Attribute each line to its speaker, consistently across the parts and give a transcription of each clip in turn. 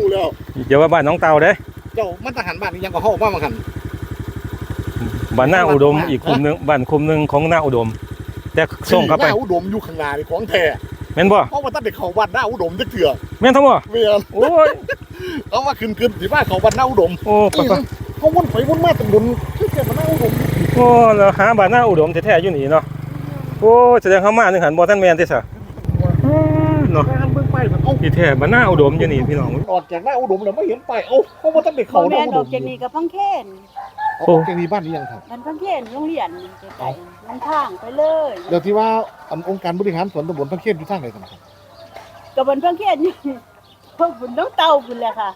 Speaker 1: รู้แล้ว
Speaker 2: อย่าว่าบ้านน้องเตาเด้
Speaker 1: เจ้ามันทหารบ้านนี่ยังก็เฮาบ้านมาคัน
Speaker 2: บ้านหน้าอุดมอีกคุมหนึงบ้านคุมหนึงของหน้าอุดม แต่ส่งเข้าไป
Speaker 1: หน้าอุดมอยู่ข้างหน้านี่ของแท้
Speaker 2: แม่นบ่
Speaker 1: เพราะว่าตั้งแต่เขาวัดหน้าอุดมจักเถื่อ
Speaker 2: แม่นทั้งบ่
Speaker 1: เมียน
Speaker 2: โอ้ย
Speaker 1: เอามาขึ้นขึ้นสิว่าเขาวัดหน้าอุดม
Speaker 2: โอ้ปะปะ
Speaker 1: เขาวนไปวนมาตำบลชื่อแก่มาหน้าอุดม
Speaker 2: โอ้แล้วหาบ้านหน้าอุดมแท้ๆอยู่นี่เนาะโอ้แสดงเขามานึงหันบ่ทันแม่นติซะอืมเนาะ
Speaker 1: งานเบิ่งไปมันเอ้า
Speaker 2: ที่แท้บ้านหน้าอุดมอยู่นี่พี่น้อง
Speaker 1: ออกจากหน้าอุดมแล้วไม่เห็นไปเอ้าเขาว่าตั้งแต่
Speaker 3: เขา
Speaker 1: เขาห
Speaker 3: แม่
Speaker 1: น้านอุ
Speaker 3: อ
Speaker 1: ด
Speaker 3: อก
Speaker 1: ม
Speaker 3: จากนี้กับพังเคน
Speaker 1: ออกจากนี้บ้านนี้ยังครับ
Speaker 3: มันพังเคนโรงเรียนไกลๆมันทางไปเลย
Speaker 1: เดี๋ยวที่ว่าอันองค์การบริหารส่วนตำบลพระเคียนอยู่ทางไหนกันนะครับ
Speaker 3: กับบนพังเคนอยู่พวกบุญน้องเต่าบุญแหละค่ะ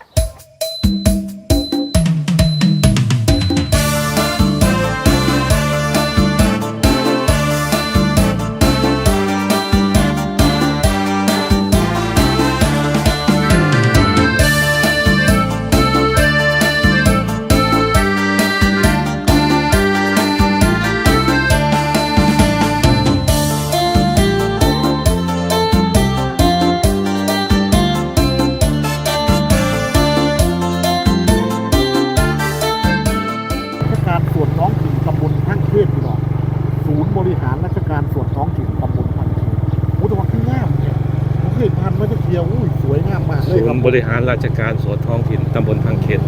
Speaker 2: บริหารราชการส่วนท้องถิ่นตำบลพังเขต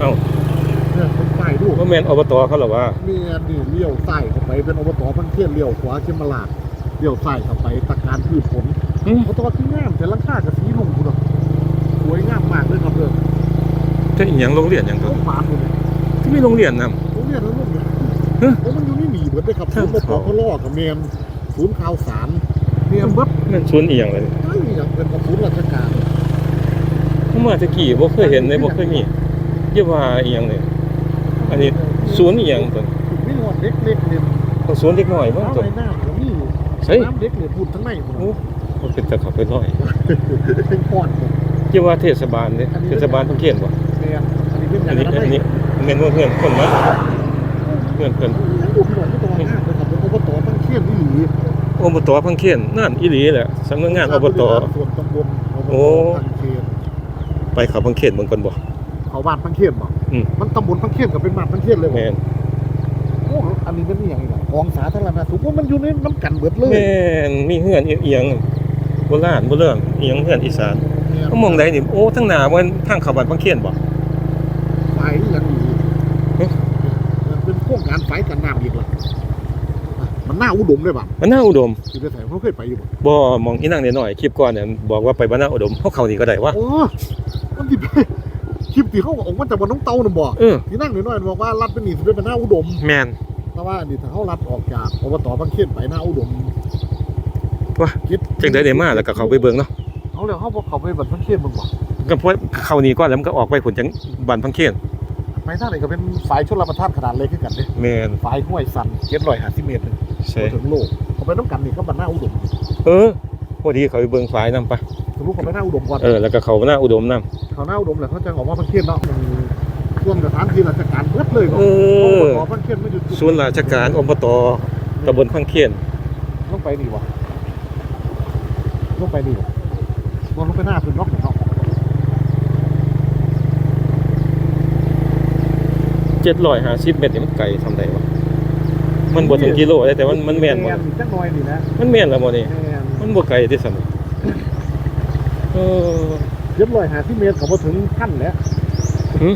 Speaker 2: เอ้า
Speaker 1: เนี่ยเป็นป้ายดู
Speaker 2: บ่แม่นอบตเขาเหรอวะ
Speaker 1: เนี่ยนี่เลี้ยวซ้ายเข้าไปเป็นอบตพังเคียนเลี้ยวขวาเชียงมาลาดเลี้ยวซ้ายเข้าไปตะการพืชผล
Speaker 2: อืม
Speaker 1: โอ้แต่ว่าคืองามแต่หลังคากับสีลุงคุณสวยงามมากเลยครับเด้อ
Speaker 2: จะอีหยังโรงเรียนหยังตั
Speaker 1: ต้
Speaker 2: ว
Speaker 1: องปานเลย
Speaker 2: ที่มีโรงเรียนนํ
Speaker 1: โรงเรียนแล้วลูกเนี่ย
Speaker 2: ฮะ
Speaker 1: โอ้มันอยู่นี่หนีเบิดเลยครับ
Speaker 2: ครั
Speaker 1: ศู
Speaker 2: บ
Speaker 1: นย์ปปพลอกับเมียนศูนย์ข่าวสารเมียนเบิด
Speaker 2: นั่นศูนย์อีหยังเลย
Speaker 1: เอ้ยอย่างเป็นกับศูนย์ราชการ
Speaker 2: ผ มมาตะกี้บ่เคยเห็นเลยบ่เคยมีอย่าว่าอีหยังเลยอันนี้ศูนย์อีหยังตัว
Speaker 1: มีหอดเด็กเล็กเรียน
Speaker 2: ต้องศูนย์เด็กน้อยบ่
Speaker 1: เอา
Speaker 2: ตัว
Speaker 1: ในน้ำก็มี
Speaker 2: ใช่
Speaker 1: น้ำเด็กเรียนพูดทั้งในหมด
Speaker 2: โอ้มันเป็นตะขับไปน้อย
Speaker 1: เป็นพอดเลย
Speaker 2: อย่าว่าเทศบาลเด้เทศบาลเพิ่นเขียนบ่
Speaker 1: เมียนอันนี้เป็นอ
Speaker 2: อั
Speaker 1: ย่านง
Speaker 2: นี้
Speaker 1: นั้น
Speaker 2: อันนี้แม่นว่าเพื่อนคนมาเพื่อนเพิ่น
Speaker 1: ยังดูพี่น้องไม่ตัวงานเลยครับเป็นอบตตั้งเขียนนี่หรือ
Speaker 2: อบตพังเขียนนั่นอีหลีแหละสำนักงานอบต
Speaker 1: ส่วนตำบลอบต
Speaker 2: โอ้
Speaker 1: พังเขียน
Speaker 2: ไปเขาพังเขียนเบิ่งก่อนบ่
Speaker 1: เขาบ้านพังเขียนบ่
Speaker 2: อืม
Speaker 1: มันตำบลพังเขียนกับเป็นบ้านพังเขียนเลยบ่
Speaker 2: แม่น
Speaker 1: โอ้อันนี้เป็นอหย่างไรกองสาธารณสุขว่ามันอยู่ในน้ำกันเบิดเลย
Speaker 2: แม่นมีเฮือนเอียงๆโบราณบ่เรื่องเอียงเฮือนอีสานก็มองได้นี่โอ้ทั้งหน้ามันทางเขาบ้านพังเขียนบ่
Speaker 1: ไฟอย่างนี้
Speaker 2: เอ๊ะ
Speaker 1: มันเป็นโครงการไฟกันน้ำอีกละอะมันน่าอุดมเลยป่ะ
Speaker 2: มันน่าอุดม
Speaker 1: ที่ไปใส่เขาเคยไปอยู่บ่
Speaker 2: บ่มองอีนางน้อยๆคลิปก่อนเนี่ยบอกว่าไปบ้านนาอุดมเฮาเข้านี่ก็ได้วะ
Speaker 1: โอ้ มันที่ไปคลิปที่เขาออกมาจากบนน้องเต้าน่ะบ่
Speaker 2: เออ
Speaker 1: ที่นั่งน้อยๆบอกว่ารัดเป็นหนีสิเป็นหน้าอุดม
Speaker 2: แม่น
Speaker 1: แต่ว่านี่ถ้าเขารัดออกจากอบตบางเขียนไปหน้าอุดม
Speaker 2: ว่ะ
Speaker 1: คิด
Speaker 2: จังได้ได้มาแล้วก็เข้าไปเบิ่งเนาะ
Speaker 1: เขาเลยเขาบอกเขาไปบัดบางเขียนมึงบ่
Speaker 2: ก็เพราะเข้านี่ก่อนแล้วมันก็ออกไปผลจังบ้านพังเขียน
Speaker 1: ไปทางไหนก็เป็นสายชลประทานขนาดเล็กขึ้นกันเด้
Speaker 2: แม่น
Speaker 1: สายห้วยสันเจ็ดร้อยห้าสิบเมตรหนึ่ง
Speaker 2: ใช่
Speaker 1: ถึงโลกเขาไปน้ำกันนี่ก็บัดหน้าอุดม
Speaker 2: เออพอดีเขาไปเบิ่งฝ่ายนํปะ
Speaker 1: สรุปเขาไปหน้าอุดมก่อน
Speaker 2: เออแล้วก็เข้าบ้านนาอุดมนํ
Speaker 1: เขาหน้าอุดมแหละเขาจะออกมาพังเขียนเนาะมันร่วมกับสถานที่ราชการเบิดเลย
Speaker 2: เอ
Speaker 1: เนาะ
Speaker 2: อ
Speaker 1: ขอพังเขียนไม่หยุด
Speaker 2: ศูนย์ราชการอบตตำบลพังเขียน
Speaker 1: ต้องไปดีวะต้องไปดีวะมันลงไปหน้าพื้นนอกเนาะ
Speaker 2: 750เมตรนี่มันไกลทำได้วะมันบ่ถึงกิโลได้แต่มันมันแม่นบ่
Speaker 1: จักหน่อยนี่นะ
Speaker 2: มันแม่นแล้วบ่นี่
Speaker 1: แม่น
Speaker 2: มันบ่ไกลที่ซั่นเออ
Speaker 1: เจ็ดร้อยห้าสิบเมตรเขาพอถึงขั้นแล้ว
Speaker 2: หึ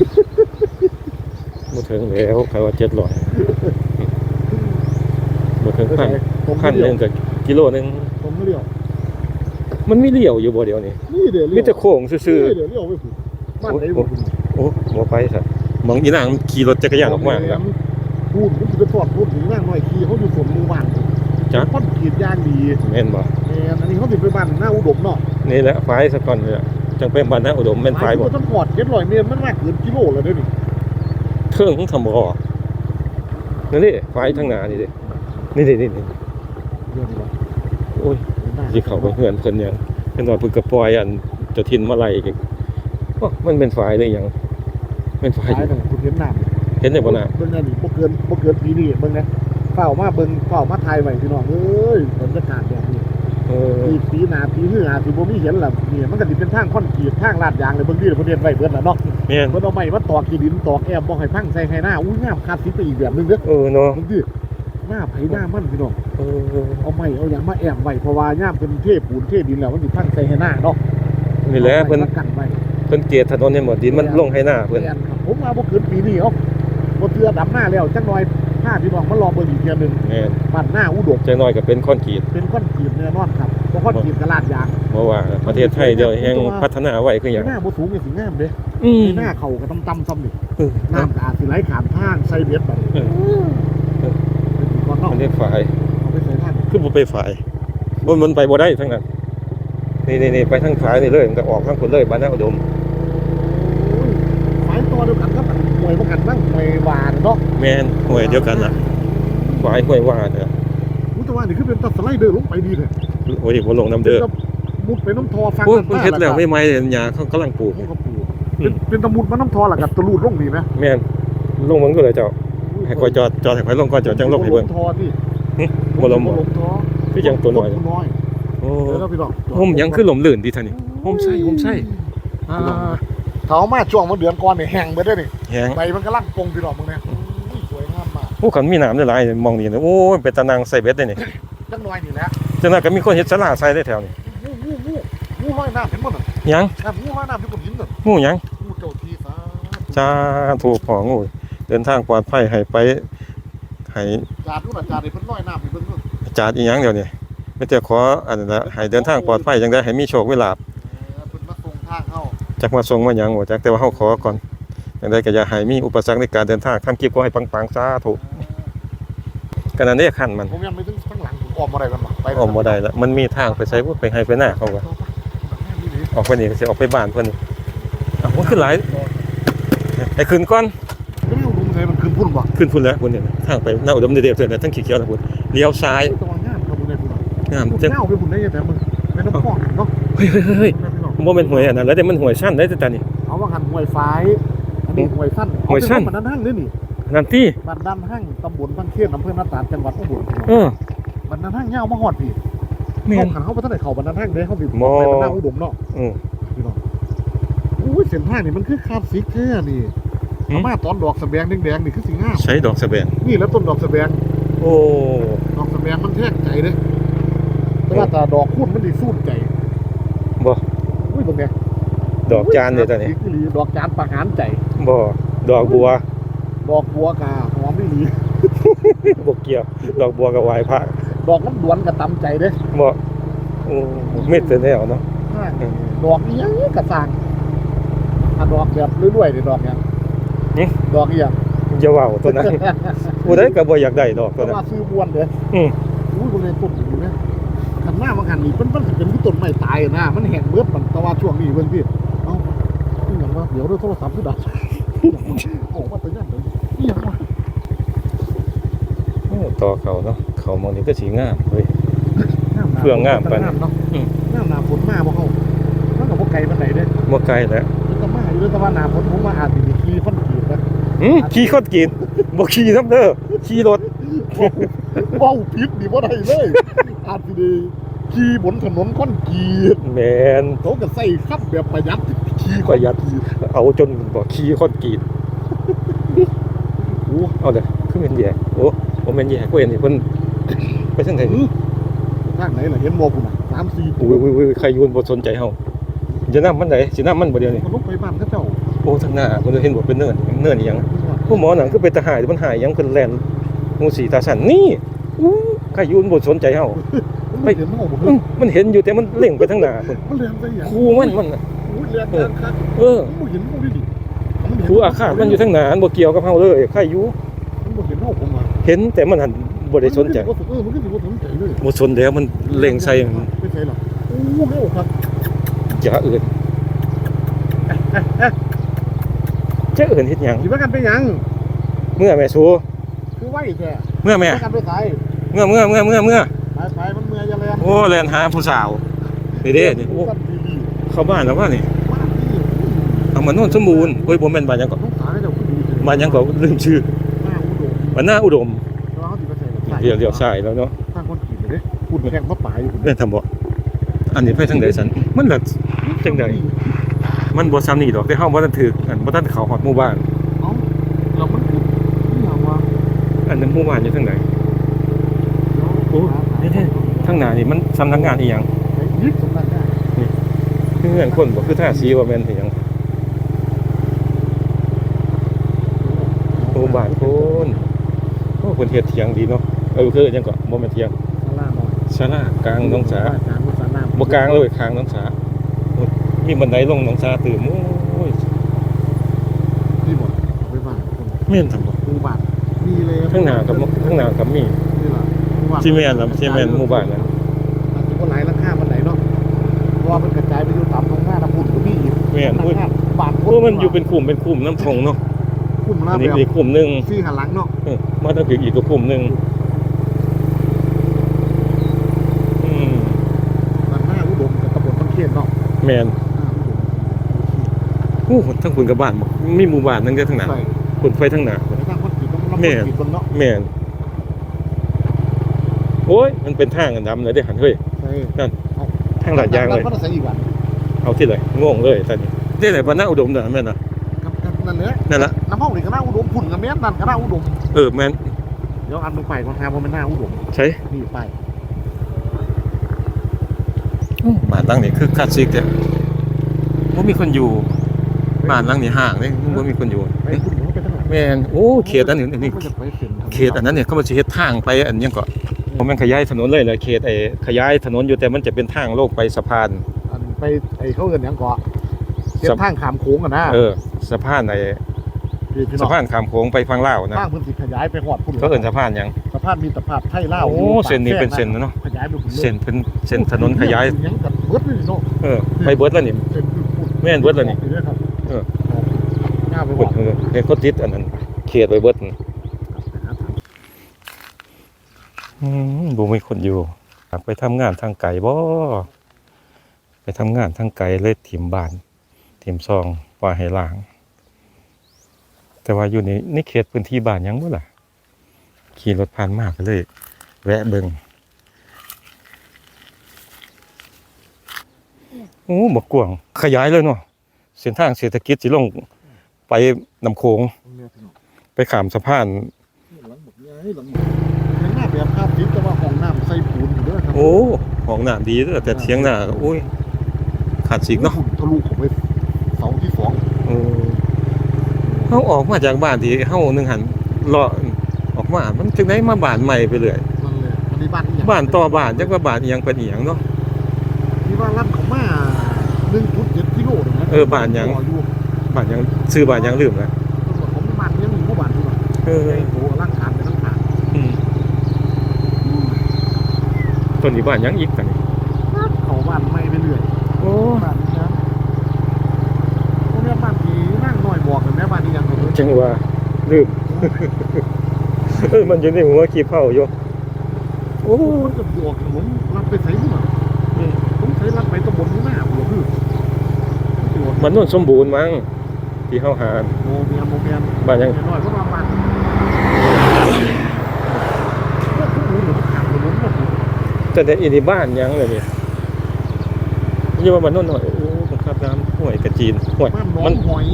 Speaker 2: บ่ถึงแล้วใครว่า700บ่ถึงพัน
Speaker 1: ผม
Speaker 2: พันหนึงก็กิโลหนึง
Speaker 1: ผมไม่เลี้ยว
Speaker 2: มันมีเลี้ยวอยู่บ่เดี๋ยวนี้
Speaker 1: นี่เดี๋ยว
Speaker 2: มีแต่โค้งซื่อ
Speaker 1: นี่เดี๋ยวเลี้ยวไปผูกบ้านไหนบ่ผูก
Speaker 2: ๆโอ้บ่ไปซะมองอีนางมันขี่รถจักรยานออกมาแล้ว
Speaker 1: พูดมันจะไปทอดพูดถึงนั่งหน่อยขี่เขาอยู่สวนหมู่บ้าน
Speaker 2: จ๊ะ
Speaker 1: พ่นขีดยางดี
Speaker 2: แม่นบ่
Speaker 1: แม่นอันนี้เขาติดไปบ้านหน้าอุดมเนาะ
Speaker 2: นี่แหละฝ่ายซะก่อนนี่แหละ จังเป็นบ้านนาอุดมแม่นฝ่ายบ่
Speaker 1: มันต้องพอดเจ็ดร้อยเมตรมันมากเกินกิโลแล้วเด้อนี่
Speaker 2: เทิงของทำบ่อนั่นนี่ฝ่ายทางหน้านี่ดินี่ดินี่นี่
Speaker 1: เรื่องนี้วะ
Speaker 2: โอ้ยสิเข้าไปเฮือนเพิ่นหยังเพิ่นว่าเพิ่นก็ปล่อยอันเจ้าถิ่นมาไล่อีกโอ้มันเป็นฝ่ายได้หยังเป็นฝ่าย
Speaker 1: ท้ายนั่นคุณเห็นน้ำ
Speaker 2: เห็นได้บ่น่ะ
Speaker 1: เบิ่งอันนี้บ่เกินบ่เกินปีนี้เบิ่งนะเฝ้ามาเบิ่งเฝ้ามาถ่ายไว้พี่น้องเอ้ยบรรยากาศแบบนี้
Speaker 2: เออ
Speaker 1: ปีปีหน้าปีหื้ออาสิบ่มีเห็นล่ะนี่มันก็สิเป็นทางคอนกรีตทางลาดยางเลยเบิ่งดิเพิ่นเฮ็ดไว้เบิดล่ะเนาะ
Speaker 2: แม่น
Speaker 1: เพิ่นเอาไม้มาตอกขี้ดินตอกแอมบ่ให้พังใส่ให้หน้าอุ้ยงามคาดสิไปอีกแบบนึงเด้อ
Speaker 2: เออเนาะ
Speaker 1: เบิ่งดิหน้าไผหน้ามันพี่น้อง
Speaker 2: เออ
Speaker 1: เอาไม้เอาหยังมาแอมไว้เพราะว่าย่ามเพิ่นเทปูนเทดินแล้วมันสิพังใส่ให้หน้าเนาะ
Speaker 2: นี่แหละเพิ่น
Speaker 1: อาไม้มากันไว้
Speaker 2: เพิ่นเกลียดถนนเนี่ยหมดดินมันลงให้หน้าเพิ่น
Speaker 1: แม่นครับผมว่าบ่เกินปีนี้เนาะบ่เทื่อดำหน้าแล้วจักหน่อย ถ้าพี่น้องมารอเบิ่งอีกเทื่อหนึง
Speaker 2: แม่น
Speaker 1: บ้านหน้าอุดม
Speaker 2: จังน้อยก็เป็นคอนกรีต
Speaker 1: เป็นคอนกรีตแน่นอนครับบ่คอนกรีตกระลาดยาง
Speaker 2: เพราะว่าประเทศไทยเดี๋ยวแห่งพัฒนาไว้คือหยัง
Speaker 1: หน้าบ่สูงก็สิงามเด้
Speaker 2: อืม
Speaker 1: หน้าเขาก็ต่ำๆซ้ำนี่
Speaker 2: เออ
Speaker 1: น้ำก็อาจสิไหลขามทางใส่เบ็ดแบบนี้
Speaker 2: เออ
Speaker 1: เออก่อนเนาะ
Speaker 2: มันเรียกฝ่าย
Speaker 1: เอาไปใส่ทาง
Speaker 2: คือบ่ไปฝ่ายบ่มันไปบ่ได้ทั้งนั้น นี่ๆๆไปทางฝ่ายนี่เลยมันก็ออกทางคนเลยบ้านนาอุดม
Speaker 1: ไม้ตัวเดียวกันครับหวยมันกันบ้างหวยหวาน เนาะ
Speaker 2: แม่นห้วยเดียวกันน่ะฝ่ายห้วยว่าเนี่ย
Speaker 1: รู้แต่ว่านี่คือเป็นตัดสไลเดอร์ลงไปดีเลย
Speaker 2: โอ้ยบ่ลงน้ำเด้อ
Speaker 1: ป็นตะมุดไปน้ำทอฟัง
Speaker 2: โอ้ยเพิ่นเฮ็ดแล้วไม่ไหม้หญ้าเขากำลังปลูก
Speaker 1: มันก็ปลูกเป็นเป็นตะมุดมาน้ำทอหลักกับตะลูดลงดีไหม
Speaker 2: แม่นลงมันก็เลยเจ้าให้คอยจอดจอดให้คอยลงก่อนเจ้าจังลงให้เบิ่ง
Speaker 1: ทอที่
Speaker 2: บ่ลม
Speaker 1: บ่ลมทอ
Speaker 2: คือจังตัวน้อย
Speaker 1: ตัวน้อย
Speaker 2: โอ้
Speaker 1: เดี๋ยวเราไปลอง
Speaker 2: ห่มหยังคือหลมลื่นดีท่านี่ห่มใส่ห่มใส่อ่า
Speaker 1: เท้ามาช่วงมันเดือนก่อนเนี่ยแห้งไปได้นี่
Speaker 2: แหง
Speaker 1: ใบมันก็ลั่งปงพี่ดอกมึงเนี่ยอุ้ยสวยงามมาก
Speaker 2: โอ้คันมีน้ำหลายๆมองนี่นะโอ้ยเป็นตะนางใส่เบ็ดได้นี่
Speaker 1: จังน้อยนี่แหละ
Speaker 2: จังนั้นก็มีคนเฮ็ดสลาใส่ได้แถวนี้
Speaker 1: งูงูงูงูลอยน้ำเห็นมั้ย
Speaker 2: หยัง
Speaker 1: ครับงูลอยน้ำที่ผมยินน่ะ
Speaker 2: งูหยัง
Speaker 1: งูเจ้าที่ฟ้า
Speaker 2: จ้าถูกของงูเดินทางปลอดภัยให้ไปให้
Speaker 1: จาดดูน่ะจาดนี่เพิ่นลอยน้ำไปเบิ่งนู่น
Speaker 2: จาดอีหยังเดี๋ยวนี้ไม่แต่ขออันนั้นนะให้เดินทางปลอดภัยจังได้ให้มีโชคเวลาภ
Speaker 1: เออเพิ่นมาส่งทางเฮา
Speaker 2: จักมาส่งมาหยังบ่จักแต่ว่าเฮาขอก่อน จังได้ก็อย่าให้มีอุปสรรคในการเดินทางทำคลิปก็ให้ปังๆสาธุกันนั้นเด้คันมัน
Speaker 1: ผมยังไม่ถึงข้างหลังผมออมบ่ได้กันบ่ไป
Speaker 2: ออกบ่ได้แล้วมันมีทางไปใส่บ่ไปให้ไปหน้าเขาก็ออกไปนี่ก็สิออกไปบ้านเพิ่นนี่อ้าวมันขึ้นหลายให้ขึ้นก่อน
Speaker 1: ไม่รู้ลุงไงมันขึ้นพุ่นบ่
Speaker 2: ขึ้นพุ่นแล้วพุ่นนี่นะทางไปหน้าอุดมเดชเพิ่นน่ะทั้งขีเขียวแล้วพุ่นเลี้ยวซ้าย
Speaker 1: ตะวันงามครับผมได้พุ่น
Speaker 2: งาม
Speaker 1: พุ่น
Speaker 2: จัง
Speaker 1: เงาไปพุ่นได้ยังแต่มึงไม่ต้องป้องเนาะ
Speaker 2: เฮ้ยเฮ้ยเฮ้ยเฮ้ยบ่แม่นหวยอันนั้นแล้วแต่มันหวยสั้นได้แต่ตานี่
Speaker 1: เอาว่าหันหวยฟ้ายอันนี้ หวยสั้น
Speaker 2: หวยสั้น
Speaker 1: เอาไปบ้านด้านห้างนี่นี่
Speaker 2: นั่นที่
Speaker 1: บ้านด้านห้างตำบลพังเคียนอำเภอนาตาลจังหวัดอุบล
Speaker 2: เออ
Speaker 1: บ้านด้านห้างยาวมาฮอดพี่
Speaker 2: แม่น
Speaker 1: เขาขันเขาไปทางไหนเขาบ้านด้านห้างเด้เขาสิ
Speaker 2: มอ
Speaker 1: ไปบ้านด้านอุดมเนาะ
Speaker 2: อือ
Speaker 1: พี่น้องอุ้ยเส้นทางนี่มันคือคาบสีแท้นี่
Speaker 2: หืม
Speaker 1: อามาตอนดอกสะแบงแดงๆนี่คือสีงาม
Speaker 2: ใช้ดอกสะแบง
Speaker 1: นี่แล้วต้นดอกสะแบง
Speaker 2: โอ้
Speaker 1: ดอกสะแบงมันแทกใจเด้แต่ว่าแต่ดอกคูณมันดีสู้ใจ
Speaker 2: บ่
Speaker 1: อุ้ยตรงเนี้ย
Speaker 2: ดอกจานเนี่ยตานี่
Speaker 1: อีหลีดอกจานประหารใจ
Speaker 2: บ่ดอกบัว
Speaker 1: ดอกบัวกาหอมไม่หลี
Speaker 2: บ่เกี่ยว ดอกบัวกับไหว้พระ
Speaker 1: ดอกน้ำดวนกับตำใจเด้
Speaker 2: บ่โอ้เม็ดแต่แนวเนาะ
Speaker 1: ดอกนี้ยังกระสร้างอะดอกแบบเรื่อยๆนี่ดอกยังดอกอีหยัง
Speaker 2: อย่าเว้าตัวนั้นผู้ใดก็บ่อยากได้ดอกตั
Speaker 1: แต่
Speaker 2: วนั้น
Speaker 1: ว่าซื้อบวนเด้อ
Speaker 2: อืม
Speaker 1: อุ้ยคนเลยต้นอยู่นะขันหน้าบางหันนี่มันมันสิเป็นที่ต้นไม้ตายอะนะมันแห้งเบิดมันแต่ว่าช่วงนี้เบิ่งพี่ เอ้านี่หยังวะเดี๋ยวด้วยโทรศัพท์คือดับโอ้ว่าตัวนี้เลยนี่หยังวะ
Speaker 2: โอ้ต่อเขาเนาะเขามองนี่ก็สิงามเฮ้ย
Speaker 1: น้ำหนา
Speaker 2: เพื่องงามปานนี้
Speaker 1: น้ำเนาะ
Speaker 2: อืม
Speaker 1: น้ำหนาฝนมาบ่เฮามันก็บ่ไกลปานใดเด้
Speaker 2: บ่ไกลแล้ว
Speaker 1: มันก็มาอยู่แต่ว่าหนาฝนผมว่าอาจสิมีขี่คอนกรีตนะ
Speaker 2: หืมขี่คอนกรีตบ่ขี่นำเด้อขี่รถ
Speaker 1: เว้าผิดนี่บ่ได้เลยอาจสิได้ขี่บนถนนคอนกรีต
Speaker 2: แม่น
Speaker 1: เขาก็ใส่ขับแบบประหยัด ขี่
Speaker 2: ประหยัดเอาจนบ่ขี่คอนกรีต
Speaker 1: โอ้
Speaker 2: เอาเด้อคือเป็นแย่โอ้บ่แม่นแย่กูเห็นนี่เพิ่นไปทางไหน
Speaker 1: ทางไหนล่ะเห็นบ่พุ่นน่ะ3 4
Speaker 2: อุ้ยอุ้ยอุ้ยใครอยูนบ่สนใจเฮาจะนำมันไดสินำมันบ่เดียวนี่
Speaker 1: มันลงไปบ้านเขาเจ้า
Speaker 2: โอ้ทางหน้าเพิ่นเห็นบ่เป็นเนินเนินอีหยังผู้หมอหนังคือเป็นทหารมันหายหยังเพิ่นแล่นงูสีตาสันนี่อู้ใครอยูนบ่สนใจเฮา
Speaker 1: มันไม่เห็นเฮาบ่
Speaker 2: อื้อมันเห็นอยู่แต่มันเล็งไปทางหน้าเพิ่น
Speaker 1: มันเรียนไปอย่าง
Speaker 2: ครูมันมันน่ะ
Speaker 1: โอ้ยเรียนกันครับ
Speaker 2: เออ
Speaker 1: มันบ่เห็นเฮาดิดิมันเห็น
Speaker 2: ครูอาฆาตมันอยู่ทางหน้ามันบ่เกี่ยวกับเฮาเลยใครอยู่
Speaker 1: มันบ่เห็นเฮาผมว่า
Speaker 2: เห็นแต่มันหันบ่ได้สนใจ
Speaker 1: เออมันก็สิบ่สนใจเลย
Speaker 2: บ่สนแล้วมันเล็งใส่
Speaker 1: ไม่ใช่หรอกโอ้เฮาครับ
Speaker 2: อย่าเอื่นจะเอื่นเฮ็ดหยัง
Speaker 1: สิว่ากันไปหยัง
Speaker 2: เมื่อแม่สู
Speaker 1: คือไหวแท้
Speaker 2: เมื่อแม่
Speaker 1: ว่ากันไปไส
Speaker 2: เมื่อเมื่อเมื่อเมื่อเมื่อ
Speaker 1: ไปมันเมื่อยอย่าแลน
Speaker 2: โอ้แล่นหาผู้สาวนี่เด้นี่โอ้
Speaker 1: กันดี
Speaker 2: เข้าบ้านแล้วว่านี่
Speaker 1: ๆบ้านนี่
Speaker 2: เอามาโน่นสมบูรณ์โอ้ยบ่แม่นบ้านหยังก็
Speaker 1: ต้องขาให้เจ้าคือดีเลย
Speaker 2: บ้านหยังก็ลืมชื่อ
Speaker 1: หน้าอุดม
Speaker 2: บ้านหน้าอุดม
Speaker 1: แล้วเขาสิไปใส่กับ
Speaker 2: เดี๋ยวเดี๋ยวซ้ายแล้วเนาะ
Speaker 1: ทางคนขี่ไปเด้พูดแข่งมาป่าอยู่พุ่น
Speaker 2: เล่นทำบ่
Speaker 1: แอั
Speaker 2: นนี้ไปทางใดสันมันละจังใดมันบ่ซ้ำนี่ดอกแต่เฮาบ่ทันถึกอันบ่ทันเข้าฮอดหมู่บ้าน
Speaker 1: เอ้าแล้วมันคือนี่หยังวะ
Speaker 2: อันนั้นหมู่บ้านอยู่ทางไหนโอ้นี่แท้ทางหน้านี่มันสำนักงานอีหยัง
Speaker 1: ไอ้ยึดสำนักงาน
Speaker 2: คือเงินคนบ่คือท่าสีว่าแม่นอีหยัง โอ้บ้านคนโอ้เพิ่นเฮ็ดเถียงดีเนาะเออคือหยังก็บ่แม่นเถียง
Speaker 1: สลาเนาะ
Speaker 2: ศาลากลางหนองสา
Speaker 1: กลางหนองสาน้ำ
Speaker 2: บ่กลางเลยข้างหนองสาโอ้ยมีบันไดลงหนองสาตื่มโอ้ย
Speaker 1: นี่หมดเอาไปบ้านคน
Speaker 2: แม่นซั่นบ่
Speaker 1: หมู่บ้านมีเลย
Speaker 2: ข้างหน้ากับข้างหน้ากับมี
Speaker 1: นี่ล่ะหมู่บ้าน
Speaker 2: ที่แม่นล่ะที่แม่นหมู่บ้านนั้น
Speaker 1: อาจจะบ่หลายราคามันไหนเนาะเพราะว่ามันกระจายไปอยู่ตามท้องหน้าตะพุ่นก็มีอีก
Speaker 2: แม่น
Speaker 1: ทาง
Speaker 2: โอ้ย
Speaker 1: หน้าบ้าน
Speaker 2: โอ้มันอยู่เป็นกลุ่มเป็นกลุ่มน้ำทงเนาะ
Speaker 1: กลุ่มละ
Speaker 2: อัน
Speaker 1: แบ
Speaker 2: นี้
Speaker 1: บ
Speaker 2: อีกกลุ่มหนึง
Speaker 1: ซี่หันหลังเนาะ
Speaker 2: เออมาทางอีกก็กลุ่มหนึงอืม
Speaker 1: ด้านหน้าอุดมกับตำบลต้องเขียนเนาะ
Speaker 2: แม่น
Speaker 1: หน้าอุดม
Speaker 2: โอ้ทั้งคุณกับบ้านบ่มีหมู่บ้านนึงเด้อทางหน้า
Speaker 1: ใส่
Speaker 2: คุณไปทางหน้า
Speaker 1: ไปทางคนจีบต้องรับ
Speaker 2: แม่
Speaker 1: คนจีบเบิ่งเนาะ
Speaker 2: แม่นโอ้ย มันเป็นทางอันดำเลยเด้อหันเฮ้ย
Speaker 1: ใช่
Speaker 2: ทางลาดยางเลย
Speaker 1: ก็ต้องใส่อีกวัน
Speaker 2: เอาที่ไหนงงเลยตอนนี้ที่ไหนบ้านนาอุดมเด้อแม่นน่ะ
Speaker 1: ครับครับ นั่นแหละ
Speaker 2: นั่นล่ะ
Speaker 1: น้ำห้องนี่ก็หน้าอุดมพุ่นกับแม่นนั่นก็หน้าอุดม
Speaker 2: เออแม่น
Speaker 1: เดี๋ยวอันลงไปก่อนทางว่ามันหน้าอุดม
Speaker 2: ใช่
Speaker 1: นี่ไป
Speaker 2: บ้านหลังนี้คือคลาสสิกเด้อบ่มีคนอยู่บ้านหลังนี้ห่างเด้บ่มีคนอยู่
Speaker 1: ไปคุณหนูไปทางไหน
Speaker 2: แม่นโอ้เขตอันนี้นี่
Speaker 1: ก็จะไปเส้นทาง
Speaker 2: เขตอันนั้นเนี่ยเขามาสิเฮ็ดทางไปอันหยังก็บ่แม่นขยายถนนเลยแหละเขตไอ้ขยายถนนอยู่แต่มันจะเป็นทางโลกไปสะพาน
Speaker 1: อันไปไอ้เขาเอินหยังเกาะ เส้น
Speaker 2: สับ
Speaker 1: ทางขามโค้งอะนะ
Speaker 2: เออสะพานไอ้
Speaker 1: พี่พี่น้
Speaker 2: สะ
Speaker 1: อง
Speaker 2: พานข้ามโขงไปฝั่งลาวนะ
Speaker 1: ทางพื้นที่ขยายไปหอดพุ่น
Speaker 2: เขาเอิ้นสะพานหยัง
Speaker 1: สะพานมีตรภาพไทยลาว
Speaker 2: โอ้
Speaker 1: ยู่ปาก
Speaker 2: เส้นนี้เป็น
Speaker 1: แพร่
Speaker 2: เส้นนะเนาะ
Speaker 1: ขยายไปพุ่นลย
Speaker 2: เส้นเป็นเส้นถนนขยาย
Speaker 1: ยังกับเบิดเลยเนาะ
Speaker 2: เออไปเบิดแล้วนี่
Speaker 1: เส้นคือพุ่น
Speaker 2: แม่นเบิดแล้วนี่
Speaker 1: ครับ
Speaker 2: เออ
Speaker 1: หน้าไปห
Speaker 2: เบิ
Speaker 1: อ
Speaker 2: ด
Speaker 1: ด
Speaker 2: เออเฮ็ดเขาติดอันนั้นเขตไปเบิดนั่นอืมบ่มีคนอยู่อยากไปทำงานทางไกลบ่ไปทำงานทางไกลเลยถิ่มบ้าน ถิ่มซองปล่อยให้ล้าง แต่ว่าอยู่ในในเขตพื้นที่บ้านหยังบ่ล่ะ ขี่รถผ่านมาก็เลย แวะเบิ่งโอ้บักกวางขยายเลยเนาะเส้นทางเศรษฐกิจสิลงไปนำโขง
Speaker 1: เนี่ยพี่น้อง
Speaker 2: ไปขามสะพาน
Speaker 1: หลังหมดเนี่ยหลังหมดยังหน้าแบบภาพทิพย์แต่ว่าห้องน้ำใส่ปูนอยู่เด้อครับ
Speaker 2: โอ้ห้องน้ำดีเด้อแต่เถียงหน้าก็โอ้ยขาดสิกเนาะ
Speaker 1: ทะลุของไปเสาที่สอง
Speaker 2: เออ เฮาออกมาจากบ้านที่เฮานึงหันเลาะออกมา มันจังได๋มาบ้านใหม่ไปเรื่อย
Speaker 1: นั่นเลยอันนี้บ้านอีหยัง
Speaker 2: บ้านต่อบ้านจักว่าบ้านอีหยังเป็นอีหยังเนาะ
Speaker 1: ที่ว่าลั่นเขามา1.7กิโลนึงนะ
Speaker 2: เออบ้านหยัง
Speaker 1: อยู่
Speaker 2: บ้านหยังซื้อบ้านหยังลืมแล้ว
Speaker 1: ตำรวจเขาไม่มาเนี่ยมีหมู่บ้านอยู่ว่า
Speaker 2: เออ
Speaker 1: ไอ้โตร่างฐานไปร่างฐาน
Speaker 2: อืมต้นนี้บ้านหยังอีกกันนี่
Speaker 1: เขาบ้านไม่ไปเรื่อย
Speaker 2: โอ้
Speaker 1: บ้านนี้นะพวกเนี้ยบ้านที่นั่งน้อยบอกกันแม่ บ้านนี้ยังไงเด้อ
Speaker 2: จังว่าลืมเออมันอยู่ในหัวขี้เผาอยู่โอ้
Speaker 1: โอ้มันจะบอกผมรับไปใส่หัวผมใช้รับไปตำบลนี้หน้าหัวคือ
Speaker 2: มันโน่นสมบูรณ์มั้งที่เฮาหา
Speaker 1: โมเมียนโมเมียน
Speaker 2: บ้านหยัง
Speaker 1: น้อยก็มาบ้านก็คือหนูหนูขังหนูหนูหมด
Speaker 2: แต่ในอีนี่บ้านหยังเลยนี่นี่ว่ามันโน่นหน่อยโอ้บังคับน้ำห้วยกระจีนห้วย
Speaker 1: บ้านน้อ
Speaker 2: มัน
Speaker 1: งหอย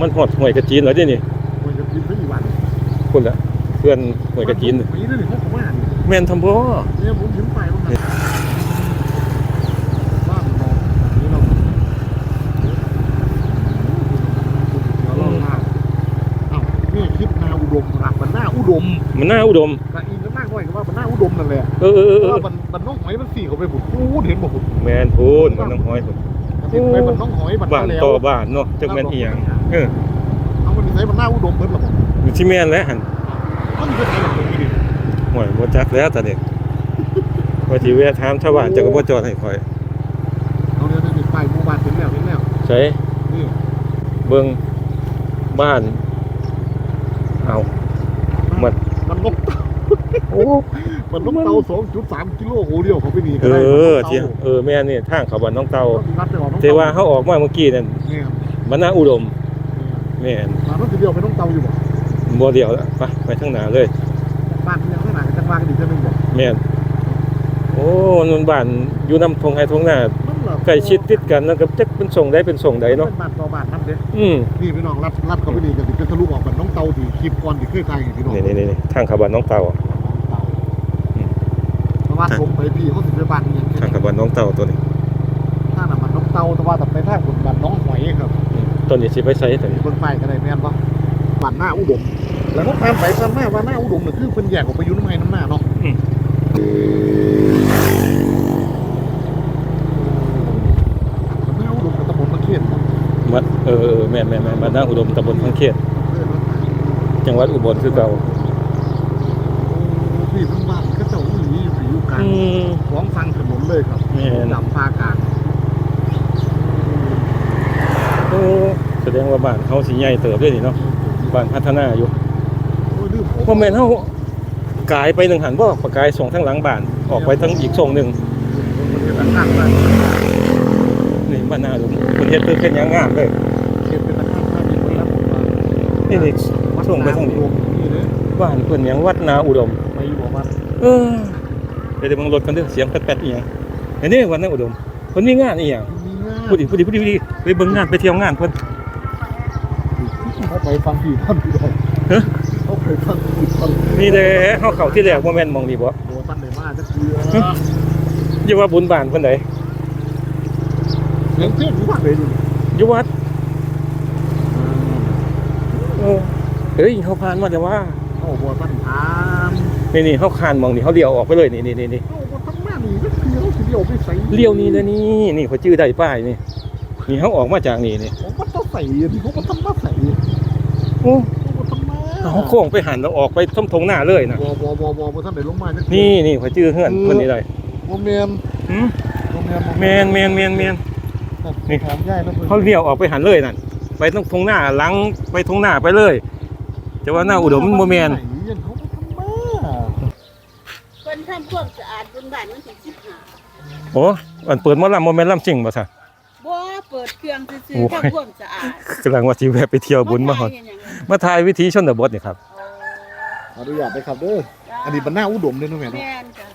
Speaker 2: มันหอดห้วยกระจีนแล้วดินี่
Speaker 1: หอยจะกินได้อีกวัน
Speaker 2: คุณละเพื่อนห้วยกระจีน
Speaker 1: หอยด้วยนี่เขาบอกว่า
Speaker 2: แม่นทำบ่
Speaker 1: เนี่ยผมเห็นไปว่าไงบ้านน้องนี่เราเราลองมาอ้าวนี่คิดนาอุดมหลับมันหน้าอุดม
Speaker 2: มันน่าอุดม
Speaker 1: กะอีก็นั่งไว้ก็ว่ามันหน้าอุดมนั่นแหละ
Speaker 2: เออเออเอ
Speaker 1: เพ
Speaker 2: อ
Speaker 1: ราะ
Speaker 2: เอ
Speaker 1: ว่า
Speaker 2: อ
Speaker 1: มันมันน้องหอยมันสี่เขาไปบุกพูดเห็นบ่บุก
Speaker 2: แม่นพูนมันน้ำห้อยพุ่น
Speaker 1: ติดไปมันน้องหอยบัด
Speaker 2: บ้าน
Speaker 1: แล้ว
Speaker 2: ต่อบ้านเนาะจักแม่นอีหยัง เออ
Speaker 1: เอามันใช้มันหน้าอุดมเบิดหรอ
Speaker 2: อยู่ที่แม่นแล้วหั่น
Speaker 1: มันเป็นอะไรตรงนี้ดิ
Speaker 2: ห่วยบ่จักแล้วตอนนี้ว่าสิแวะถามชาวบ้านเจักก็บ่จอดให้ข่อย
Speaker 1: เอาเนี่ยนี่ไปหมู่บ้านเป็นแล้วเป็นแล้ว
Speaker 2: ใช่
Speaker 1: นี่
Speaker 2: เบิ่งบ้าน เอามัน
Speaker 1: มันนกเต่า
Speaker 2: โอ้
Speaker 1: มันนกเต่าสองจุดสามกิโลโอเดียวเขาไปนี่ก็
Speaker 2: เอ
Speaker 1: ได้
Speaker 2: อที่เออแม่นนี่ทางเขาบ้านน้องเตา
Speaker 1: นัดไปออกน้อง
Speaker 2: แต่ว่าเฮาออกมาเมื่อกี้นั่น
Speaker 1: เนี่ย
Speaker 2: มันน่าอุดม แม่น
Speaker 1: บ้านนั้นเดียวไปน้องเต่าอยู่บ่
Speaker 2: บ่เดียวละไปไปทางหน้าเลย
Speaker 1: บ้านยังไม่หนาจังหวัดกันอีกจะนึงบ่
Speaker 2: แม่นโอ้นนบ้านอยู่นำทงไห้ทงหน้า
Speaker 1: มัน
Speaker 2: ใกล้ชิดติดกันแล้วก็จักเป็นส่งได้เป็นส่งใดเนาะ
Speaker 1: เป็นบ้านต่อบ้านนั่นเด้
Speaker 2: อืม
Speaker 1: นี่พี่น้องรัดรัดเข้าไปนี่ก็สิเป็นทะลุออกแบบน้องเตาที่คลิปก่อนที่เคยถ่ายให้พี่น้อง
Speaker 2: นี่นี่นี่ทางเขาบ้านน้องเต่า
Speaker 1: น้องเตาเพราะว่าผมไปพี่เขาสิไปบ้านอหย่าง
Speaker 2: ทางเขาบ้านน้องเต่าตัวนี้
Speaker 1: ถ้าน่ะมันน้องเตาแต่ว่าแต่ไปทางบนบ้านน้องหอยครับ
Speaker 2: ตัวนี้สิไปใช้ตัวนี้
Speaker 1: เบิ่งไปก็ได้แม่นบ่บ้านหน้าอุดม แล้วก็ผ่านไปผ่านมาว่าหน้าอุดมน่ะคือเพิ่นแยกออกไปอยู่น้ำไห้น้ำหน้าเนาะหน้าอุดมกับตำบลมะเขียน
Speaker 2: มัดเออเออแม่นแม่นแม่นบ้านนาอุดมตำบลพังเขต
Speaker 1: เพื่อนว่า
Speaker 2: จังหวัดอุบลคือเก่า
Speaker 1: พี่เพิ่นบ้านก็เจ้าอีหลีอยู่อยู่กลาง
Speaker 2: อืม
Speaker 1: ของฟังถนนเลยครับ
Speaker 2: แม่น
Speaker 1: ดำพากลาง
Speaker 2: โอ้แส ดงว่าบ้านเขาสิใหญ่เติบด้วยนี่เนาะบ้านพัฒนาอยู่
Speaker 1: โอ้ยลืม
Speaker 2: บ่แม่นเฮากายไปหนึ่งหันบ่ประกายส่งทางหลังบ้านออกไปทางอีกส่งหนึ่ง
Speaker 1: มันเป็นตะข้างบ้าน
Speaker 2: นี่บ้านนาอุดมเพิ่นเฮ็ดคือเฮ็ดหยังงามเลย
Speaker 1: เขียนเป็นตะข้างบ้านที่คนรับผมมา
Speaker 2: นี่นี่ส่งไปทางนี้
Speaker 1: วัดนาอุดมนี่เลย
Speaker 2: บ้านเพิ่นหยังวัดนาอุดม
Speaker 1: ไปอยู่บ่วัด
Speaker 2: เออเดี๋ยวเดี๋ยวมึงรถกันเด้อเสียงแป๊ดๆอีหยังอันนี้วัดนาอุดมเพิ่นมีงานอีหยัง
Speaker 1: มีงาน
Speaker 2: พูดดิพูดดิพูดดิพูดดิไปเบิ่งงานไปเที่ยวงานเพิ่น
Speaker 1: เขาไปฟังพี่ท่านพี่ได้
Speaker 2: ฮะ
Speaker 1: เขาไปฟังพี่ท่าน
Speaker 2: นี่แหละเฮาเข้าที่แรกบ่แม่นหมองนี่บ่
Speaker 1: โอ้ท่านไหนมาจะเกลือ
Speaker 2: อยู่ว่าบุญบ้านเพิ่นได
Speaker 1: เลี้ยงเพื่อนรู้ว่าเลยดิ
Speaker 2: อยู่วัดเออเฮ้ยเฮาผ่านมาแต่ว่า
Speaker 1: เขาบัวท่านถาม
Speaker 2: นี่นี่เฮาคานหมองนี่เฮาเลี้ยวออกไปเลยนี่นี่นี่นี่
Speaker 1: เขาบัวทั้งแม่นี่ก็เกลือเขาสิเลี้ยวไปใส่
Speaker 2: เลี้ยวนี่แล้วนี่นี่เขาชื่อได้ป้ายนี่นี่เฮาออกมาจากนี่นี่
Speaker 1: ผมก็ต้องใส่ดิเขาก็ต้องมาใส่
Speaker 2: โอ้
Speaker 1: เขาก็ต้อา
Speaker 2: โค้งไปหันแล้วออกไปทมทงหน้าเลยนะ
Speaker 1: บัวบัวบัวบัวบัวท่านไหนลงมาจะ
Speaker 2: นี่นี่เขาชื่อเฮือนเพิ่นนี่ได้
Speaker 1: บัวเมน
Speaker 2: หืม
Speaker 1: บัวเมน
Speaker 2: แม่นแมนแมนแมน นี่
Speaker 1: ถามย่ายแล้วเพิ่น
Speaker 2: เขาเลี้ยวออกไปหันเลยนั่นไปตรงทงหน้าหลังไปทงหน้าไปเลยจะว่าหน้าอุดมมันบ่แมน
Speaker 1: ไหยังเขาก็ต้งมา
Speaker 3: เพิ่นทำความสะอาดบนบ้านวันที่สิบหา
Speaker 2: โอ้อันเปิดหมอลำบ่แม่นลำจริงบ่ซะ
Speaker 3: บ่ เปิดเครื่องซื่อ
Speaker 2: โอ้ย
Speaker 3: ๆทำความสะอาด
Speaker 2: กำลังว่าสิแวะไปเที่ยวบุญมาฮอด
Speaker 3: เฮ็ดหยังไง
Speaker 2: มาถ่ายวิถีชนบทนี่ครับ
Speaker 1: อนุญาตได้ครับเด้ออันนี้บรรณาอุดมเลยเนาะแม่เนาะ
Speaker 3: แม่นจ้ะ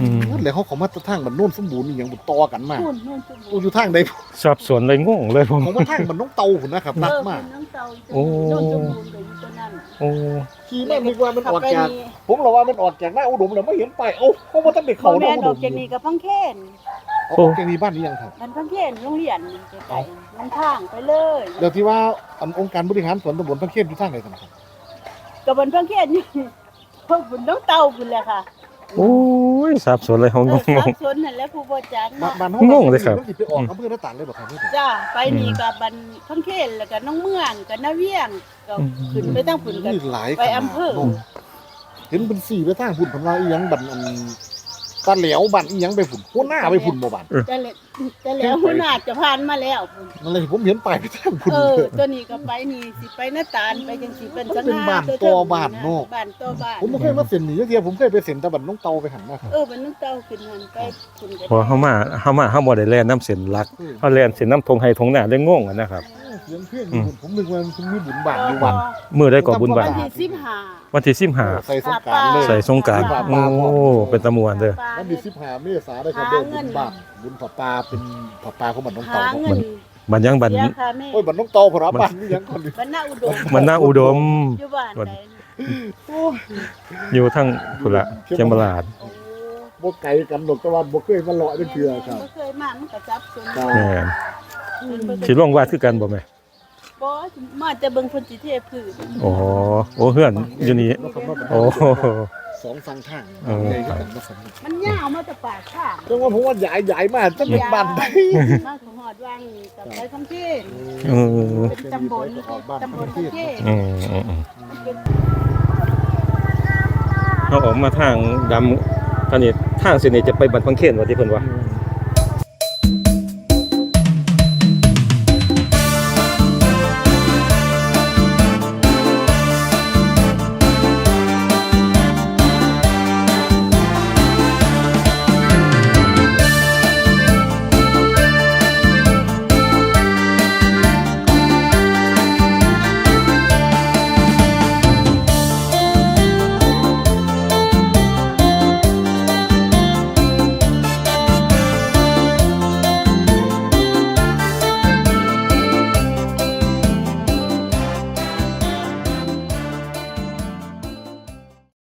Speaker 2: อืม
Speaker 1: นั่นแหละเขาเขามาทางบันโน่นสมบูรณ์นี่ยังบุต่อกันมาก
Speaker 3: นู่นนู่นสม
Speaker 1: โอ้
Speaker 3: บูรณ์
Speaker 1: อยู่ทางใด
Speaker 2: สับสนเลยงงเลยผม
Speaker 1: ของมาทางบันน้องเตาหุ่นนะครับนักมาก
Speaker 3: เออน้องเตา
Speaker 2: โอ้
Speaker 3: โน่นสมบูรณ์ก็อยู่ตรงนั้น
Speaker 2: โอ้
Speaker 1: ขี่มานึกว่ามันออกจาก
Speaker 3: ขับไปนี่
Speaker 1: ผมเราว่ามันออกจากหน้าอุดมแล้วไม่เห็นไปเอ้าเขามาตั้งแต่
Speaker 3: เขา
Speaker 1: เขาห
Speaker 3: แม่
Speaker 1: น้านอุ
Speaker 3: อ
Speaker 1: ด
Speaker 3: อก
Speaker 1: ม
Speaker 3: จากนี้กับพังเคน
Speaker 1: เอาออกจากนี้บ้านนี้ยังครับ
Speaker 3: มันพังเคนโรงเรียนนี่ไกลๆมันทางไปเลย
Speaker 1: เดี๋ยวที่ว่าอันองค์การบริหารส่วนตำบลพังเขตอยู่ทางไหนกันครับ
Speaker 3: กับบนพังเคนนี่พวกบุญน้องเตาพุ่นแหละค่ะ
Speaker 2: โอ้ยสับสนเลยเขา
Speaker 3: เององสั
Speaker 2: ง
Speaker 3: บสนนั่นแหละผู้บ่จัก
Speaker 1: บ้าน
Speaker 3: เนาะ
Speaker 1: บ้านห้อง
Speaker 2: งงเลยครับ
Speaker 1: มันสิไปออกอำเภอหน้าต่างเลยบ่ครับพี่
Speaker 3: จ้าไปนี่กับบันพังเคนแล้วก็น้องเมืองกับนาเวียงก็ขึ้นไปตั้งพุ่นกัน
Speaker 1: นี่หลาย
Speaker 3: ไปอำเภอ
Speaker 1: ขนาดเห็นเป็นสี่ไปทางพุ่นพันว่าอีหยังบันอัน ตาเหลวบันอีหยังไปพุ่นหัวหน้าไปพุ่นบ่บัน
Speaker 3: แต่แล้วแต่แล้วหัวหน้าจะผ่านมาแล้วพุ่น
Speaker 1: นั่นเลยผมเห็นไปไปทางพุ่น
Speaker 3: เออตัวนี้ก็ไปนี่สิไปหน้าตาลไปจังสิเป็นส
Speaker 1: มันเป็น
Speaker 3: ง่า
Speaker 1: บ้าน
Speaker 3: เทิด
Speaker 1: ตัวบ้านเนอะ
Speaker 3: บ้านตัวบ้าน
Speaker 1: ผมไม่เคยมาเซ็นหนีเทียผมเคยไปเซ็นแตะบันน้องเตาไปหันมาครับ
Speaker 3: เออมันน้องเตาขึ้นหันไปพุ่นกัน
Speaker 2: พอเขามาเขามาเขาบ่ได้แล่นน้ำเส้นหลักเขาแล่นเส้นน้ำทงไฮทงหน้าได้งงอะนะครับ
Speaker 1: เสียงเพื่อนอยู่ผมนึกว่ามันมีบุญบาทอยู่วัน
Speaker 2: มือได้ก่อบุญบา
Speaker 3: วั
Speaker 2: ท
Speaker 3: นที่สิบห้า
Speaker 2: วันที่สิบห้า
Speaker 1: ใส่สงกรารเลย
Speaker 2: ใส่สงกราร
Speaker 1: ปลาป
Speaker 2: โอ้
Speaker 1: ลาพร้อม
Speaker 2: เป็นตะมวนเด้อ
Speaker 1: วันที่สิบห้าเมษาได้ครับเด้อบุญบาทบุญผับปลาเป็นผับปลาของบันน้อง
Speaker 3: หา
Speaker 1: เตา
Speaker 3: เงิน
Speaker 2: บันยังบัน
Speaker 3: เสียค่าแม่
Speaker 1: โอ้ยบันน้องเตาพอรับบ้านนี่ยังคนนี้
Speaker 3: บ้านหน้าอุดม
Speaker 2: มันน่าอุดม
Speaker 3: อยู่บ้าน
Speaker 2: วัน
Speaker 3: ใด
Speaker 2: อยู่ทั้งพุละเชียงบราด
Speaker 3: โอ้
Speaker 1: บ่ไกลกันหรอกแต่ว่าบ่เคยมาเลาะได้เทื่อครับ
Speaker 3: บ่เคยมามันก็จับสน
Speaker 1: ครับ
Speaker 2: แม่น
Speaker 3: มันบ่
Speaker 2: สิลงวาดคือกันบ่แม่
Speaker 3: บ่มาแต่เบิ่งเพิ่นสิเทพืช
Speaker 2: โอ้โอ้เฮือนอยู่นี่โอ้
Speaker 1: สองฟังทาง
Speaker 2: เออ
Speaker 1: ใหญ่กันมาสม
Speaker 3: มันยาวมาแต่ปากข้าง
Speaker 1: จังว่าผมว่าใหญ่ใหญ่มากจะเป็นบ้านใด
Speaker 3: มาของหอดวังกับไปคำเทน
Speaker 2: เออ
Speaker 3: เป็นตำบลตำบลคำเทน
Speaker 2: อืมอืมอืม
Speaker 3: มันเป็น
Speaker 2: เขาออกมาทางดำตอนนี้ทางเส้นนี้จะไปบัดพังเขนว่าที่เพิ่นว่า
Speaker 1: อืม